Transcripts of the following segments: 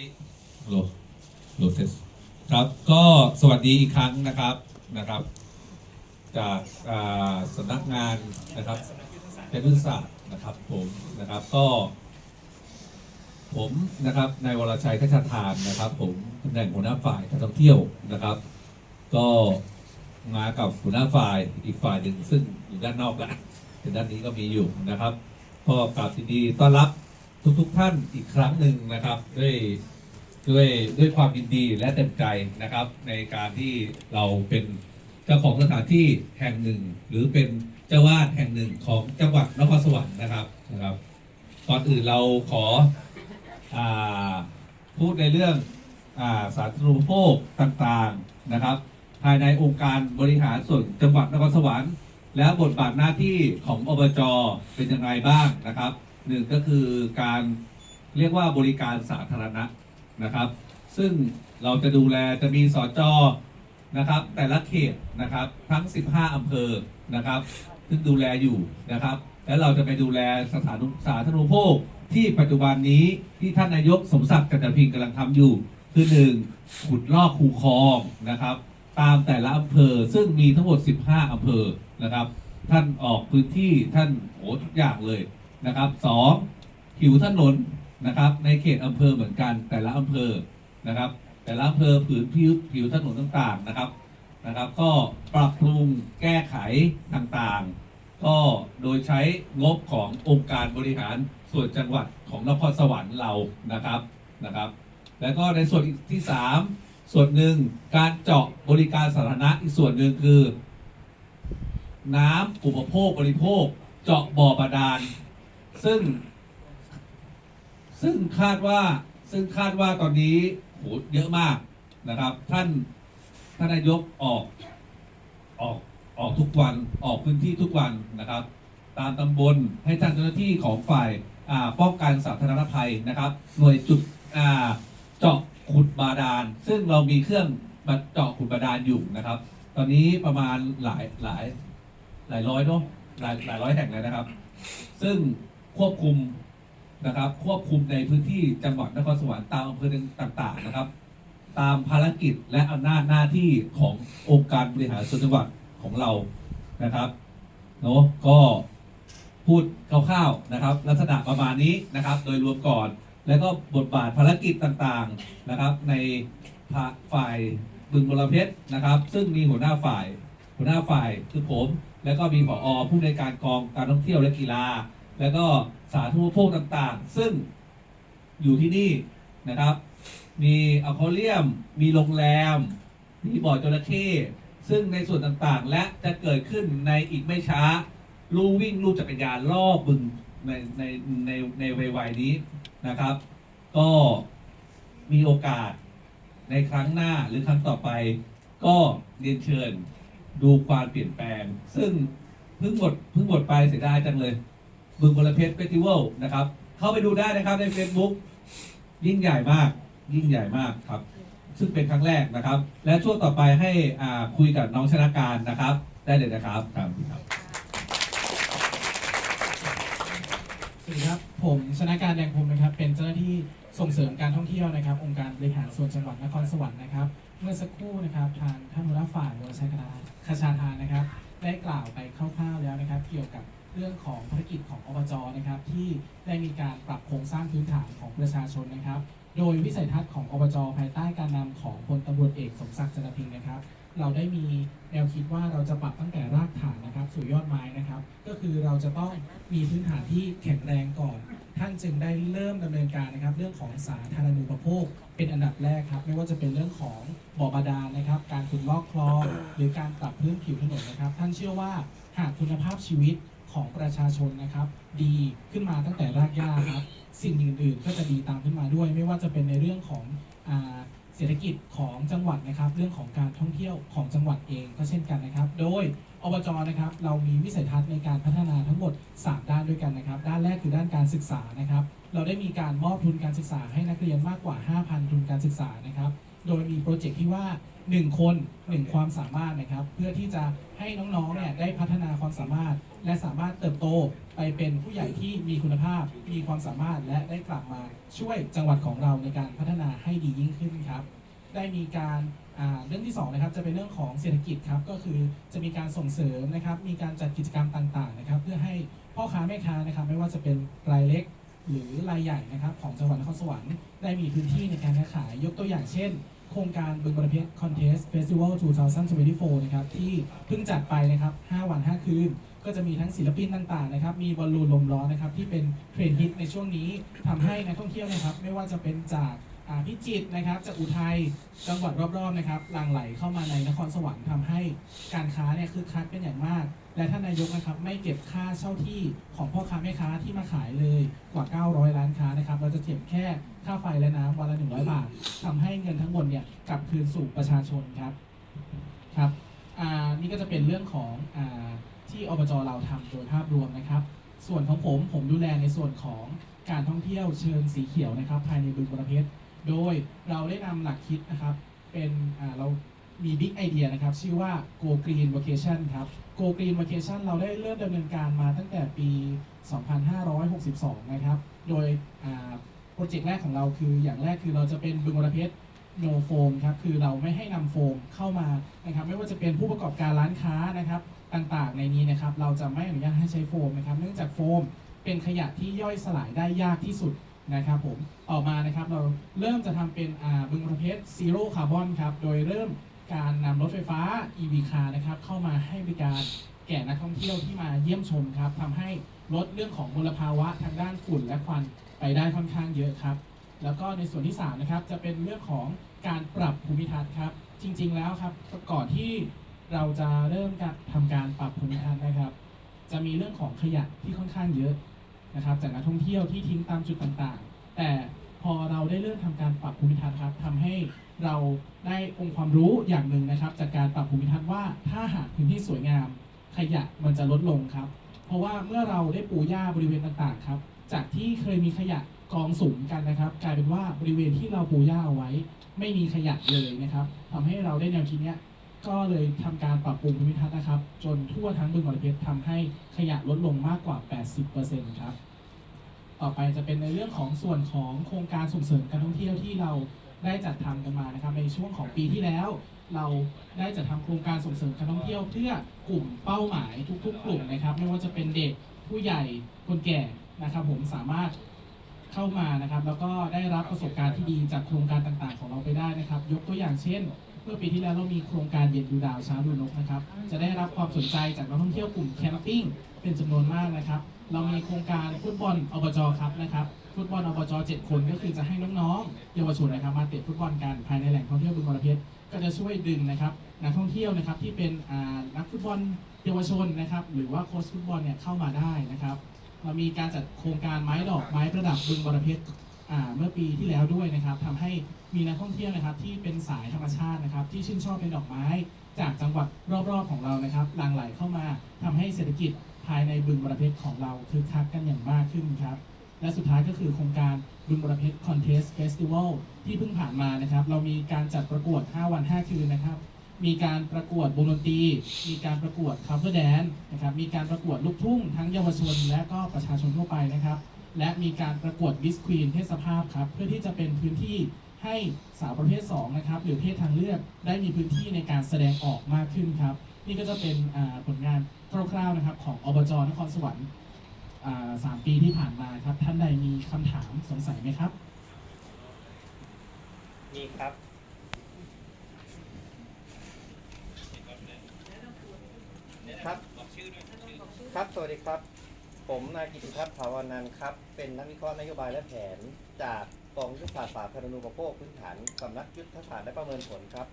ดีโหลโหลเทสครับก็สวัสดีอีกครั้งนะครับนะครับ จากอ่าสำนักงานนะครับเพชรพุทธศาสตร์นะครับผมนะครับก็ ผมนะครับนายวรชัยขชทานนะครับ ผมตำแหน่งหัวหน้าฝ่ายการท่องเที่ยวนะครับ ก็มากับหัวหน้าฝ่ายอีกฝ่ายหนึ่งซึ่งอยู่ด้านนอกแล้วแต่ด้านนี้ก็มีอยู่นะครับ ก็กราบยินดีต้อนรับ ทุกๆทท่านอีกครั้งหนึ่งนะครับ ด้วยด้วยด้วยความยินดีและเต็มใจนะครับ ในการที่เราเป็นเจ้าของสถานที่แห่งหนึ่ง หรือเป็นเจ้าวาดแห่งหนึ่งของจังหวัดนครสวรรค์นะครับนะครับก่อนอื่นเราขออ่าพูดในเรื่องอาสาธารณูปโภคต่างๆนะครับ ภายในองค์การบริหารส่วนจังหวัดนครสวรรค์ และบทบาทหน้าที่ของอบจเป็นยังไงบ้างนะครับ หนึ่งก็คือการเรียกว่าบริการสาธารณะนะครับ ซึ่งเราจะดูแลจะมีสจนะครับ แต่ละเขตนะครับทั้ง 15 อำเภอนะครับซึ่งดูแลอยู่นะครับ แล้วเราจะไปดูแลสถานสาธารณูปโภคที่ปัจจุบันนี้ที่ท่านนายกสมศักดิ์จันทพิงกำลังทำอยู่ คือหนึ่งขุดลอกคูคลองนะครับ ตามแต่ละอำเภอซึ่งมีทั้งหมด 15 อำเภอนะครับ ท่านออกพื้นที่ท่านโอ้ทุกอย่างเลย นะครับสองผิวถนนนะครับในเขตอำเภอเหมือนกัน แต่ละอำเภอนะครับ แต่ละอำเภอผืนผิวผิวถนนต่างๆนะครับนะครับ ก็ปรับปรุงแก้ไขต่างๆ ก็โดยใช้งบขององค์การบริหารส่วนจังหวัดของนครสวรรค์เรานะครับนะครับ แล้วก็ในส่วนที่ 3 ส่วนหนึ่งการเจาะบริการสาธารณะอีกส่วนหนึ่งคือ น้ำอุปโภคบริโภค เจาะบ่อบาดาล ซึ่ง ซึ่งคาดว่าซึ่งคาดว่าตอนนี้โหเยอะมากนะครับ ท่านท่านนายกออกออกออกทุกวันออกพื้นที่ทุกวันนะครับ ตามตำบลให้ท่างเจ้าหน้าที่ของฝ่ายอ่าป้องกันสาธารณภัยนะครับ หน่วยจุดอ่าเจาะขุดบาดาล ซึ่งเรามีเครื่องมาเจาะขุดบาดาลอยู่นะครับ ตอนนี้ประมาณหลายหลายหลายร้อยเนาะหลายหลายร้อยแห่งเลยนะครับ ซึ่ง ควบคุมนะครับ ควบคุมในพื้นที่จังหวัดนครสวรรค์ตามอำเภอต่างๆนะครับ ตามภารกิจและอำนาจหน้าที่ขององค์การบริหารส่วนจังหวัดของเรานะครับเนาะก็พูดคร่าวๆนะครับ ลักษณะประมาณนี้นะครับ โดยรวมก่อนแล้วก็บทบาทภารกิจต่างๆนะครับ ในฝ่ายบึงบรเพชรนะครับ ซึ่งมีหัวหน้าฝ่าย หัวหน้าฝ่ายคือผม แล้วก็มีผอผู้ในวยการกองการท่องเที่ยวและกีฬา แล้วก็สาธารณูปโภคต่างๆ ซึ่งอยู่ที่นี่นะครับ มีอควาเรียม มีโรงแรม มีบ่อจระเข้ซึ่งในส่วนต่างๆ และจะเกิดขึ้นในอีกไม่ช้า ลู่วิ่งลู่จักรยานรอบบึงในในในในวัยนี้นะครับ ก็มีโอกาสในครั้งหน้าหรือครั้งต่อไป ก็เรียนเชิญดูความเปลี่ยนแปลง ซึ่งเพิ่งหมดเพิ่งหมดไปเสียดายจังเลย บึงบรเพชรเฟสติวัลนะครับ เข้าไปดูได้นะครับใน Facebook ยิ่งใหญ่มาก ยิ่งใหญ่มากครับ ซึ่งเป็นครั้งแรกนะครับ และช่วงต่อไปให้อ่าคุยกับน้องชนะการนะครับ ได้เลยนะครับครับ สวัสดีครับ ผมชนะการแดงพรมนะครับ เป็นเจ้าหน้าที่ส่งเสริมการท่องเที่ยวนะครับ องค์การบริหารส่วนจังหวัดนครสวรรค์นะครับ เมื่อสักครู่นะครับ ทางท่านหัวหน้าฝ่ายวรชัยคณาคชาทานนะครับ ได้กล่าวไปคร่าวๆแล้วนะครับ เกี่ยวกับ เรื่องของภารกิจของอบจนะครับ ที่ได้มีการปรับโครงสร้างพื้นฐานของประชาชนนะครับ โดยวิสัยทัศน์ของอบจภายใต้การนำของพลตำรวจเอกสมศักดิ์จันทพิงค์นะครับ เราได้มีแนวคิดว่าเราจะปรับตั้งแต่รากฐานนะครับ สู่ยอดไม้นะครับ ก็คือเราจะต้องมีพื้นฐานที่แข็งแรงก่อน ท่านจึงได้เริ่มดำเนินการนะครับ เรื่องของสาธารณูปโภค เป็นอันดับแรกครับ ไม่ว่าจะเป็นเรื่องของบ่อบาดาลนะครับ การขุดลอกคลองหรือการปรับพื้นผิวถนนนะครับ ท่านเชื่อว่าหากคุณภาพชีวิต ของประชาชนนะครับ ดีขึ้นมาตั้งแต่รากหญ้าครับ สิ่งอื่นๆก็จะดีตามขึ้นมาด้วย ไม่ว่าจะเป็นในเรื่องของอเศรษฐกิจของจังหวัดนะครับ เรื่องของการท่องเที่ยวของจังหวัดเองก็เช่นกันนะครับ โดยอบจนะครับ เรามีวิสัยทัศน์ในการพัฒนาทั้งหมด 3 ด้านด้วยกันนะครับ ด้านแรกคือด้านการศึกษานะครับ เราได้มีการมอบทุนการศึกษาให้นักเรียนมากกว่า 5,000 ทุนการศึกษานะครับ โดยมีโปรเจกต์ที่ว่า 1คน1ความสามารถนะครับ เพื่อที่จะให้น้องๆเนี่ยได้พัฒนาความสามารถ และสามารถเติบโตไปเป็นผู้ใหญ่ที่มีคุณภาพ มีความสามารถและได้กลับมาช่วยจังหวัดของเราในการพัฒนาให้ดียิ่งขึ้นครับ ได้มีการอ่าเรื่องที่สองนะครับจะเป็นเรื่องของเศรษฐกิจครับก็คือจะมีการส่งเสริมนะครับ มีการจัดกิจกรรมต่างๆนะครับ เพื่อให้พ่อค้าแม่ค้านะครับ ไม่ว่าจะเป็นรายเล็กหรือรายใหญ่นะครับ ของจังหวัดนครสวรรค์ได้มีพื้นที่ในการค้าขายยกตัวอย่างเช่น โครงการบึงบรเพชรคอนเทสเฟสติวัล2024 นะครับ ที่เพิ่งจัดไปนะครับ 5 วัน 5 คืน ก็จะมีทั้งศิลปินต่างๆนะครับ มีบอลลูนลมร้อนนะครับ ที่เป็นเทรนด์ฮิตในช่วงนี้ทำให้นักท่องเที่ยวนะครับ ไม่ว่าจะเป็นจากพิจิตรนะครับ จากอุทัยจังหวัดรอบๆนะครับหลั่งไหลเข้ามาในนครสวรรค์ทำให้การค้าเนี่ยคึกคักเป็นอย่างมาก และท่านนายกนะครับไม่เก็บค่าเช่าที่ของพ่อค้าแม่ค้าที่มาขายเลยกว่า 900 ล้านค้านะครับ เราจะเก็บแค่ค่าไฟและน้ำวันละ 100 บาททำให้เงินทั้งหมดเนี่ยกลับคืนสู่ประชาชนครับครับอ่านี่ก็จะเป็นเรื่องของอ่าที่อบจเราทำโดยภาพรวมนะครับ ส่วนของผมผมดูแลในส่วนของการท่องเที่ยวเชิงสีเขียวนะครับ ภายในบึงบรเพชรโดยเราได้นำหลักคิดนะครับ เป็นอ่าเรา มีบิ๊กไอเดียนะครับ ชื่อว่า Go Green Vacation ครับ Go Green Vacation เราได้เริ่มดำเนินการมาตั้งแต่ปี 2562 นะครับ โดยโปรเจกต์แรกของเราคืออย่างแรกคือเราจะเป็นบึงบรเพชร no foam ครับ คือเราไม่ให้นำโฟมเข้ามานะครับ ไม่ว่าจะเป็นผู้ประกอบการร้านค้านะครับต่างๆ ในนี้นะครับ เราจะไม่อนุญาตให้ใช้โฟมนะครับ เนื่องจากโฟมเป็นขยะที่ย่อยสลายได้ยากที่สุดนะครับผมออมานะครับเราเริ่มจะทำเป็นบึงประเภทซีโร่คาร์บอนครับ โดยเริ่ม การนำรถไฟฟ้า EV car นะครับเข้ามาให้บริการแก่นักท่องเที่ยวที่มาเยี่ยมชมครับทำให้ลดเรื่องของมลภาวะทางด้านฝุ่นและควันไปได้ค่อนข้างเยอะครับ แล้วก็ในส่วนที่3นะครับจะเป็นเรื่องของการปรับภูมิทัศน์ครับ จริง ๆ แล้วครับก่อนที่เราจะเริ่มการทำการปรับภูมิทัศน์นะครับ จะมีเรื่องของขยะที่ค่อนข้างเยอะนะครับ จากนักท่องเที่ยวที่ทิ้งตามจุดต่างๆ แต่พอเราได้เริ่มทำการปรับภูมิทัศน์ครับทำให้ เราได้องค์ความรู้อย่างหนึ่งนะครับ จากการปรับภูมิทัศน์ว่าถ้าหากพื้นที่สวยงาม ขยะมันจะลดลงครับ เพราะว่าเมื่อเราได้ปูหญ้าบริเวณต่างๆครับ จากที่เคยมีขยะกองสุมกันนะครับ กลายเป็นว่าบริเวณที่เราปูหญ้าเอาไว้ ไม่มีขยะเลยนะครับทำให้เราได้แนวคิดเนี้ยก็เลยทำการปรับปรุงภูมิทัศน์นะครับ จนทั่วทั้งบึงบรเพชรทำให้ขยะลดลงมากกว่า 80%ครับ ต่อไปจะเป็นในเรื่องของส่วนของโครงการส่งเสริมการท่องเที่ยวที่เรา ได้จัดทำกันมานะครับในช่วงของปีที่แล้ว เราได้จัดทำโครงการส่งเสริมการท่องเที่ยวเพื่อกลุ่มเป้าหมายทุกๆ กลุ่มนะครับ ไม่ว่าจะเป็นเด็กผู้ใหญ่คนแก่นะครับ ผมสามารถเข้ามานะครับ แล้วก็ได้รับประสบการณ์ที่ดีจากโครงการต่างๆ ของเราไปได้นะครับ ยกตัวอย่างเช่นเมื่อปีที่แล้วเรามีโครงการเย็นดูดาวเช้าดูนกนะครับ จะได้รับความสนใจจากนักท่องเที่ยวกลุ่มแคมปิ้งเป็นจำนวนมากนะครับ เรามีโครงการฟุตบอลอบจครับนะครับ ฟุตบอลอบจ7คนก็คือจะให้น้องๆเยาวชนนะครับมาเตะฟุตบอลกันภายในแหล่งท่องเที่ยวบึงบรเพชรก็จะช่วยดึงนะครับนักท่องเที่ยวนะครับที่เป็นอ่านักฟุตบอลเยาวชนนะครับ หรือว่าโค้ชฟุตบอลเนี่ยเข้ามาได้นะครับ เรามีการจัดโครงการไม้ดอกไม้ประดับบึงบรเพชรอ่าเมื่อปีที่แล้วด้วยนะครับทำให้มีนักท่องเที่ยวนะครับที่เป็นสายธรรมชาตินะครับ ที่ชื่นชอบเป็นดอกไม้ จากจังหวัดรอบๆของเรานะครับหลั่งไหลเข้ามาทำให้เศรษฐกิจายในบึงบรเพชรของเราคึกคักกันอย่างมากขึ้นครับ และสุดท้ายก็คือโครงการบึงบรเพชรคอนเทสต์เฟสติวัลที่เพิ่งผ่านมานะครับ เรามีการจัดประกวด 5 วัน 5 คืนนะครับ มีการประกวดวงดนตรี มีการประกวดคัฟเวอร์แดนนะครับ มีการประกวดลูกทุ่ง ทั้งเยาวชนและก็ประชาชนทั่วไปนะครับ และมีการประกวดวิสควีนเพศสภาพครับ เพื่อที่จะเป็นพื้นที่ให้สาวประเภท2นะครับหรือเพศทางเลือกได้มีพื้นที่ในการแสดงออกมากขึ้นครับ นี่ก็จะเป็นอ่าผลงานคร่าวๆนะครับ ของอบจนครสวรรค์อ่าสามปีที่ผ่านมาครับ ท่านใดมีคำถามสงสัยไหมครับ มีครับครับครับ สวัสดีครับ ผมนายกิติพัฒน์ภาวนันท์ครับ เป็นนักวิเคราะห์นโยบายและแผน จากกองยุทธศาสตร์สาธารณูปโภคพื้นฐานสำนักยุทธศาสตร์และประเมินผลครับ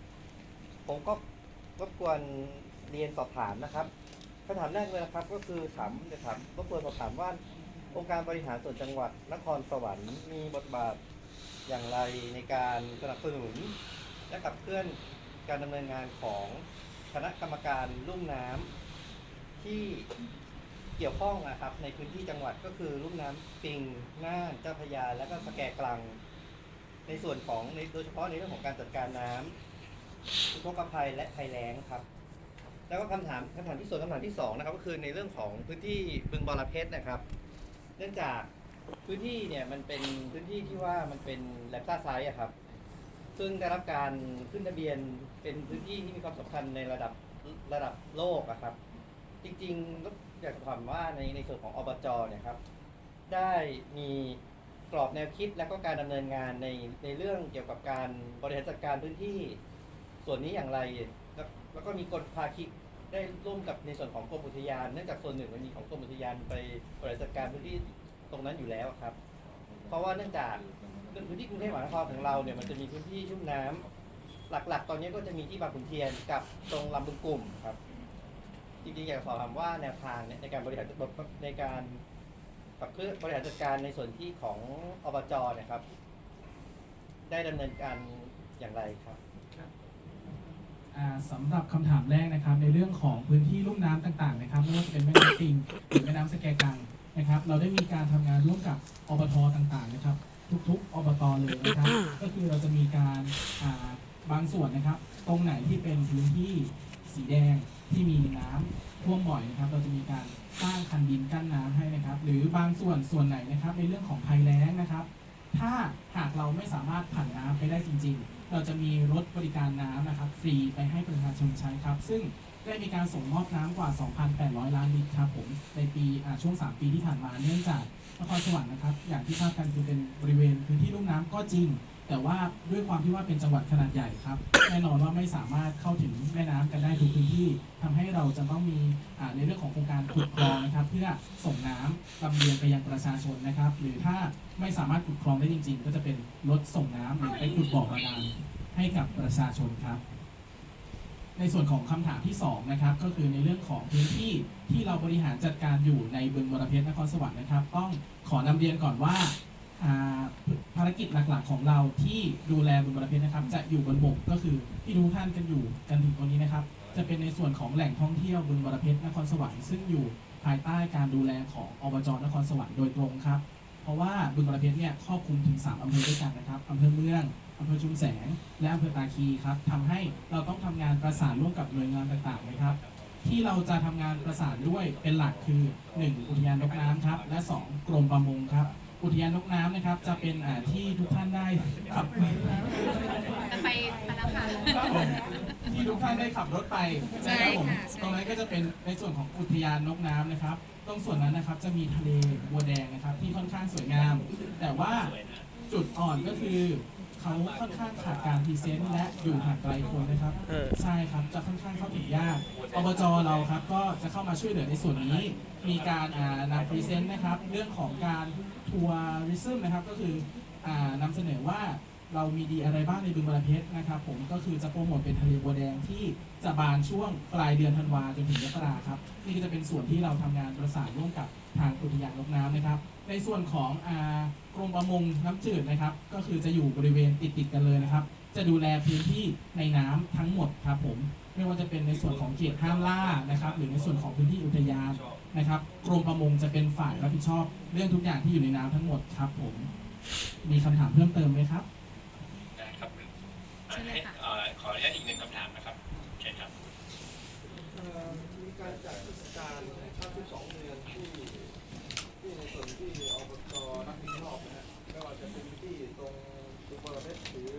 ผมก็รบกวน เรียนสอบถามนะครับคำถามแรกเลยนะครับก็คือถามจะถามรบกวนสอบถามว่าองค์การบริหารส่วนจังหวัดนครสวรรค์มีบทบาทอย่างไรในการสนับสนุน และขับเคลื่อนการดำเนินงานของคณะกรรมการลุ่มน้ำที่เกี่ยวข้องนะครับ ในพื้นที่จังหวัดก็คือลุ่มน้ำปิงน่านเจ้าพยา และก็สแกกลัง ในส่วนของโดยเฉพาะในเรื่องของการจัดการน้ำอุทกภัยและภัยแล้งครับ แล้วก็คำถามคำถามที่ส่วนคำถามที่สองนะครับก็คือในเรื่องของพื้นที่บึงบอระเพ็ดนะครับ เนื่องจากพื้นที่เนี่ยมันเป็นพื้นที่ที่ว่ามันเป็นแลบซ่าไซส์อะครับ ซึ่งได้รับการขึ้นทะเบียนเป็นพื้นที่ที่มีความสำคัญในระดับระดับโลกอะครับ จริงๆก็อยากจะถามว่าในในส่วนของอบจเนี่ยครับ ได้มีกรอบแนวคิดและก็การดำเนินงานในในเรื่องเกี่ยวกับการบริหารจัดการพื้นที่ ส่วนนี้อย่างไร แล้วก็มีกฎภาคีได้ร่วมกับในส่วนของกรมอุทยาน เนื่องจากส่วนหนึ่งมันมีของกรมอุทยานไปบริหารจัดการพื้นที่ตรงนั้นอยู่แล้วครับ เพราะว่าเนื่องจากพื้นที่กรุงเทพมหานครของเราเนี่ยมันจะมีพื้นที่ชุ่มน้ำหลักๆ ตอนนี้ก็จะมีที่บางขุนเทียนกับตรงลำบึงกลุ่มครับ จริงๆอยากสอบถามว่าแนวทางในการบริหารในการขับเคลื่อบริหารจัดการในส่วนที่ของอบจนี่ยครับ ได้ดำเนินการอย่างไรครับ อ่าสำหรับคำถามแรกนะครับ ในเรื่องของพื้นที่ลุ่มน้ำต่างๆนะครับไม่ว่าจะเป็นแม่น้ำปิงหรือแม่น้ำสแกกังนะครับ เราได้มีการทำงานร่วมกับอบตต่างๆนะครับ ทุกๆอบตเลยนะครับ ก็คือเราจะมีการอ่าบางส่วนนะครับ ตรงไหนที่เป็นพื้นที่สีแดงที่มีน้ำท่วมบ่อยนะครับ เราจะมีการสร้างคันดินกั้นน้ำให้นะครับ หรือบางส่วนส่วนไหนนะครับ ในเรื่องของภัยแล้งนะครับ ถ้าหากเราไม่สามารถผ่านน้ำไปได้จริง ๆ เราจะมีรถบริการน้ำนะครับฟรีไปให้ประชาชนใช้ครับ ซึ่งได้มีการส่งมอบน้ำกว่า 2,800 ล้านลิตรครับผมในปีช่วง 3 ปีที่ผ่านมาเนื่องจากนครสวรรค์นะครับ อย่างที่ทราบกันคือเป็นบริเวณพื้นที่ลุ่มน้ำก็จริง แต่ว่าด้วยความที่ว่าเป็นจังหวัดขนาดใหญ่ครับ แน่นอนว่าไม่สามารถเข้าถึงแม่น้ำกันได้ทุกพื้นที่ทำให้เราจะต้องมีในเรื่องของโครงการขุดคลองนะครับ เพื่อส่งน้ำลำเลียงไปยังประชาชนนะครับ หรือถ้าไม่สามารถขุดคลองได้จริง ๆ ก็จะเป็นรถส่งน้ำหรือไปขุดบ่อบาดาลให้กับประชาชนครับในส่วนของคำถามที่2นะครับก็คือในเรื่องของพื้นที่ที่เราบริหารจัดการอยู่ในบึงบรเพชรนครสวรรค์นะครับ ต้องขอนำเรียนก่อนว่า อ่าภารกิจหลักๆของเราที่ดูแลบึงบรเพชรนะครับ จะอยู่บนบกก็คือที่ทุกท่านกันอยู่กันถึงตรงนี้นะครับ จะเป็นในส่วนของแหล่งท่องเที่ยวบึงบรเพชรนครสวรรค์ซึ่งอยู่ภายใต้การดูแลของอบจนครสวรรค์โดยตรงครับเพราะว่าบึงบรเพชรเนี่ยครอบคลุมถึง 3อำเภอด้วยกันนะครับอำเภอเมืองอำเภอชุมแสง และอำเภอตาคีครับทำให้เราต้องทำงานประสานร่วมกับหน่วยงานต่างๆนะครับที่เราจะทำงานประสานด้วยเป็นหลักคือ 1 อุทยานนกน้ำครับและ 2 กรมประมงครับ อุทยานนกน้ำนะครับ จะเป็นอ่าที่ทุกท่านได้ขับจะไปมาแล้วค่ะที่ทุกท่านได้ขับรถไปใช่นะครับผมใช่ ตรงนั้นก็จะเป็นในส่วนของอุทยานนกน้ำนะครับ ตรงส่วนนั้นนะครับจะมีทะเลบัวแดงนะครับที่ค่อนข้างสวยงาม แต่ว่าจุดอ่อนก็คือ เขาค่อนข้างขาดการพรีเซนต์และอยู่ห่างไกลคนนะครับใช่ครับจะค่อนข้างเข้าถึงยากอบจเราครับก็จะเข้ามาช่วยเหลือในส่วนนี้ มีการอ่านำพรีเซนต์นะครับเรื่องของการทัวริซึมนะครับก็คืออ่านำเสนอว่าเรามีดีอะไรบ้างในบึงบรเพชรนะครับผมก็คือจะโปรโมทเป็นทะเลบัวแดงที่จะบานช่วงปลายเดือนธันวาจนถึงมกราครับนี่ก็จะเป็นส่วนที่เราทำงานประสานร่วมกับทางอุทยานนกน้ำนะครับ ในส่วนของกรมประมงน้ำจืดนะครับ ก็คือจะอยู่บริเวณติดๆกันเลยนะครับ จะดูแลพื้นที่ในน้ำทั้งหมดครับผม ไม่ว่าจะเป็นในส่วนของเขตห้ามล่านะครับ หรือในส่วนของพื้นที่อุทยานนะครับ กรมประมงจะเป็นฝ่ายรับผิดชอบ เรื่องทุกอย่างที่อยู่ในน้ำทั้งหมดครับผม มีคำถามเพิ่มเติมไหมครับได้ครับเชิญเลยค่ะขออนุญาตอีกหนึ่งคำถามนะครับเชิญครับ เอ่อมีการจัดเทศกาลภาคที่สองเดือนที่ที่ในส่วนที่อบตรับผิดชอบนะฮะไม่ว่าจะเป็นที่ตรงตุบรเพชรหรือ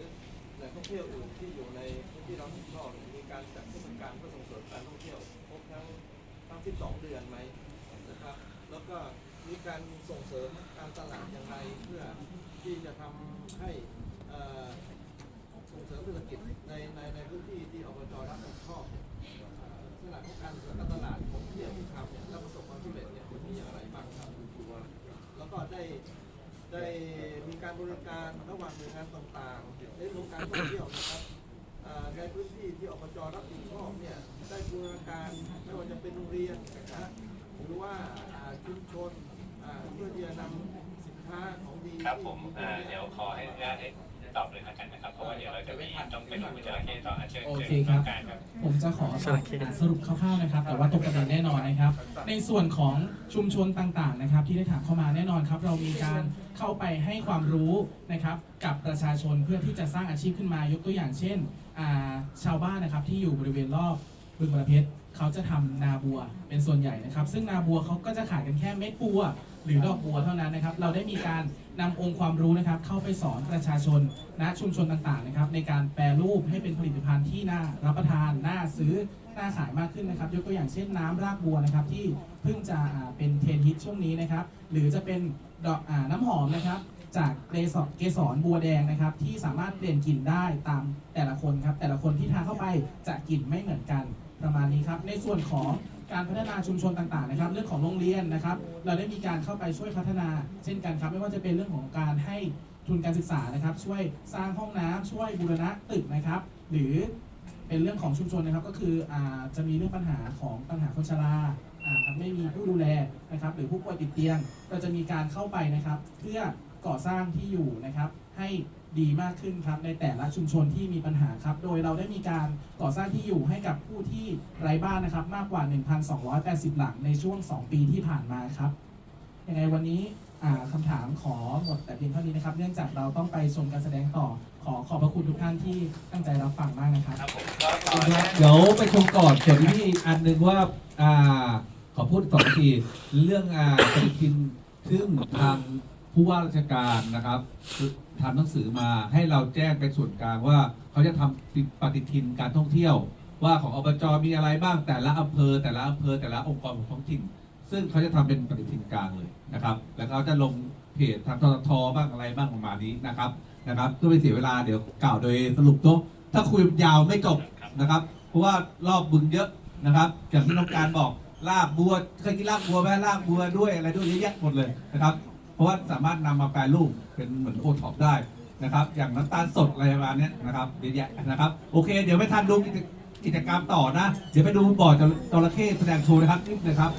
แหล่งท่องเที่ยวอื่นที่อยู่ในพื้นที่รับผิดชอบมีการจัดเทศกาลเพื่อส่งเสริมการท่องเที่ยวครบทั้งทั้ง 12 เดือนไหมนะครับ แล้วก็มีการส่งเสริมการตลาดอย่างไรเพื่อที่จะทำให้เอ่อส่งเสริมเศรษฐกิจในในในพื้นที่ที่อบจรับผิดชอบเนี่ย ลักษณะของการการตลาดของเที่ยวที่ทำเนี่ยถ้าประสบความสำเร็จเนี่ยมันมีอย่างไรบ้างครับแล้วก็ได้ ได้มีการบริการระหว่างหน่วยงานต่างๆในเรื่องการท่องเที่ยวนะครับในพื้นที่ที่อบจรับผิดชอบเนี่ยได้บูรณาการไม่ว่าจะเป็นโรงเรียนนะหรือว่าชุมชนเพื่อที่จะนำสินค้าของดีครับผมเดี๋ยวขอให้อนุญาตให้ ตอบเลยแล้วกันนะครับ เพราะว่าเดี๋ยวเราจะมีต้องไปดูจระเข้ต่ออะเชิญโอเชิญเคครับต้องการครับ ผมจะขอสรุปสรุปคร่าวๆนะครับ แต่ว่าตรงประเด็นแน่นอนนะครับ ในส่วนของชุมชนต่างๆนะครับ ที่ได้ถามเข้ามาแน่นอนครับ เรามีการเข้าไปให้ความรู้นะครับ กับประชาชนเพื่อที่จะสร้างอาชีพขึ้นมายกตัวอย่างเช่นอ่าชาวบ้านนะครับที่อยู่บริเวณรอบบึงบรเพชรเขาจะทำนาบัวเป็นส่วนใหญ่นะครับ ซึ่งนาบัวเขาก็จะขายกันแค่เม็ดบัว หรือดอกบัวเท่านั้นนะครับ เราได้มีการนำองค์ความรู้นะครับ เข้าไปสอนประชาชนณชุมชนต่างๆนะครับ ในการแปรรูปให้เป็นผลิตภัณฑ์ที่น่ารับประทานน่าซื้อน่าขายมากขึ้นนะครับ ยกตัวอย่างเช่นน้ำรากบัวนะครับ ที่เพิ่งจะเป็นเทรนฮิตช่วงนี้นะครับ หรือจะเป็นดอกน้ำหอมนะครับจากเกสรเกสรบัวแดงนะครับ ที่สามารถเปลี่ยนกลิ่นได้ตามแต่ละคนครับ แต่ละคนที่ทานเข้าไปจะกลิ่นไม่เหมือนกันประมาณนี้ครับ ในส่วนของ การพัฒนาชุมชนต่างๆนะครับ เรื่องของโรงเรียนนะครับ เราได้มีการเข้าไปช่วยพัฒนา เช่นกันครับไม่ว่าจะเป็นเรื่องของการให้ทุนการศึกษานะครับ ช่วยสร้างห้องน้ำช่วยบูรณะตึกนะครับ หรือเป็นเรื่องของชุมชนนะครับก็คืออาจะมีเรื่องปัญหาของปัญหาคนชราไม่มีผู้ดูแลนะครับ หรือผู้ป่วยติดเตียงเราจะมีการเข้าไปนะครับ เพื่อก่อสร้างที่อยู่นะครับให้ ดีมากขึ้นครับในแต่ละชุมชนที่มีปัญหาครับ โดยเราได้มีการก่อสร้างที่อยู่ให้กับผู้ที่ไร้บ้านนะครับ มากกว่า 1,280 หลังในช่วง 2 ปีที่ผ่านมาครับยังไงวันนี้อ่าคำถามขอหมดแต่เพียงเท่านี้นะครับ เนื่องจากเราต้องไปชมการแสดงต่อขอขอบพระคุณทุกท่านที่ตั้งใจรับฟังมากนะครับครับผมก็ต่อนะเดี๋ยวไปชมก่อนส่วนที่อันหนึ่งว่าอ่าขอพูดสองทีเรื่องอ่าปฏิทินซึ่งทางผู้ว่าราชการนะครับ ทำหนังสือมาให้เราแจ้งเป็นส่วนกลางว่าเขาจะทำปฏิทินการท่องเที่ยว ว่าของอบจมีอะไรบ้างแต่ละอำเภอ แต่ละอำเภอแต่ละองค์กรของท้องถิ่น ซึ่งเขาจะทำเป็นปฏิทินกลางเลยนะครับ แล้วเขาจะลงเพจทางททบ้างอะไรบ้างประมาณนี้นะครับนะครับเพื่อไม่เสียเวลาเดี๋ยวกล่าวโดยสรุปต๊ะถ้าคุยยาวไม่จบนะครับ เพราะว่ารอบบึงเยอะนะครับอย่างที่น้องการบอกลากบัวเคยกินลากบัวไหมลากบัวด้วยอะไรด้วยเยอะแยะหมดเลยนะครับ เพราะว่าสามารถนำมาแปรรูปเป็นเหมือนโอท็อปได้นะครับ อย่างน้ำตาลสดอะไรประมาณนี้นะครับเยอะแยะนะครับ โอเค เดี๋ยวไปทันดูกิจกิจกรรมต่อนะ เดี๋ยวไปดูบ่อจระเข้แสดงโชว์นะครับนิดนะครับ